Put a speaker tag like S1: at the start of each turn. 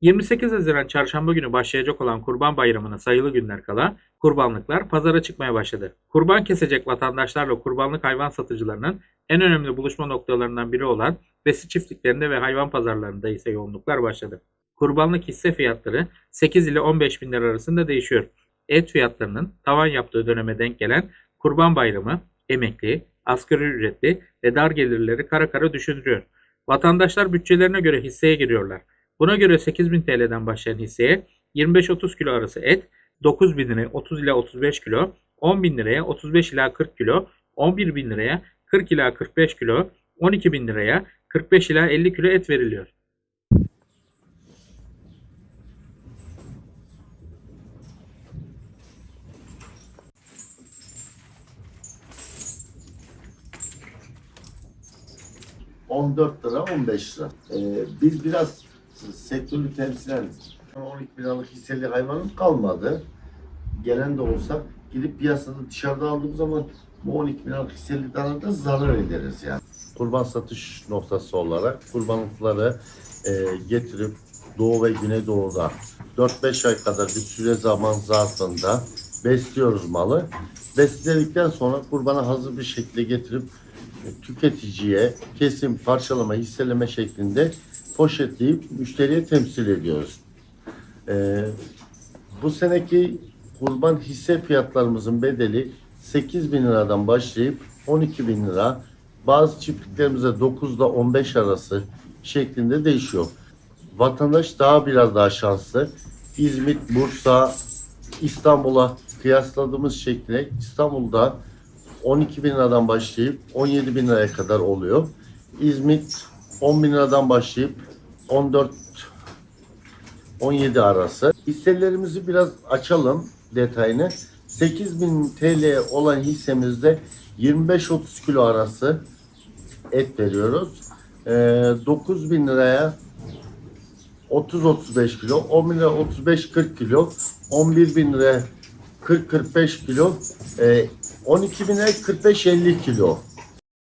S1: 28 Haziran Çarşamba günü başlayacak olan Kurban Bayramı'na sayılı günler kala kurbanlıklar pazara çıkmaya başladı. Kurban kesecek vatandaşlarla kurbanlık hayvan satıcılarının en önemli buluşma noktalarından biri olan besi çiftliklerinde ve hayvan pazarlarında ise yoğunluklar başladı. Kurbanlık hisse fiyatları 8 ile 15 bin lira arasında değişiyor. Et fiyatlarının tavan yaptığı döneme denk gelen Kurban Bayramı, emekli, asgari ücretli ve dar gelirleri kara kara düşündürüyor. Vatandaşlar bütçelerine göre hisseye giriyorlar. Buna göre 8000 TL'den başlayan hisseye 25-30 kilo arası et, 9000 liraya 30 ila 35 kilo, 10.000 liraya 35 ila 40 kilo, 11.000 liraya 40 ila 45 kilo, 12.000 liraya 45 ila 50 kilo et veriliyor.
S2: Hı. 14 lira 15 lira. Ee, biz biraz sektörü temsilen 12 liralık hisseli hayvanım kalmadı. Gelen de olsa gidip piyasada dışarıda aldığımız zaman bu 12 liralık hisseli danada zarar ederiz yani. Kurban satış noktası olarak kurbanlıkları e, getirip Doğu ve Güneydoğu'da 4-5 ay kadar bir süre zaman zarfında besliyoruz malı. Besledikten sonra kurbana hazır bir şekilde getirip tüketiciye kesim, parçalama, hisseleme şeklinde poşetleyip müşteriye temsil ediyoruz. Ee, bu seneki kurban hisse fiyatlarımızın bedeli 8 bin liradan başlayıp 12 bin lira, bazı çiftliklerimizde 9 ile 15 arası şeklinde değişiyor. Vatandaş daha biraz daha şanslı. İzmit, Bursa, İstanbul'a kıyasladığımız şekilde İstanbul'da 12 bin liradan başlayıp 17 bin liraya kadar oluyor. İzmit 10 bin liradan başlayıp 14 17 arası. Hisselerimizi biraz açalım detayını. 8000 TL olan hissemizde 25-30 kilo arası et veriyoruz. Ee, 9000 liraya 30-35 kilo, 10 bin lira 35-40 kilo, 11 bin lira 40-45 kilo, e, 12 bin lira 45-50 kilo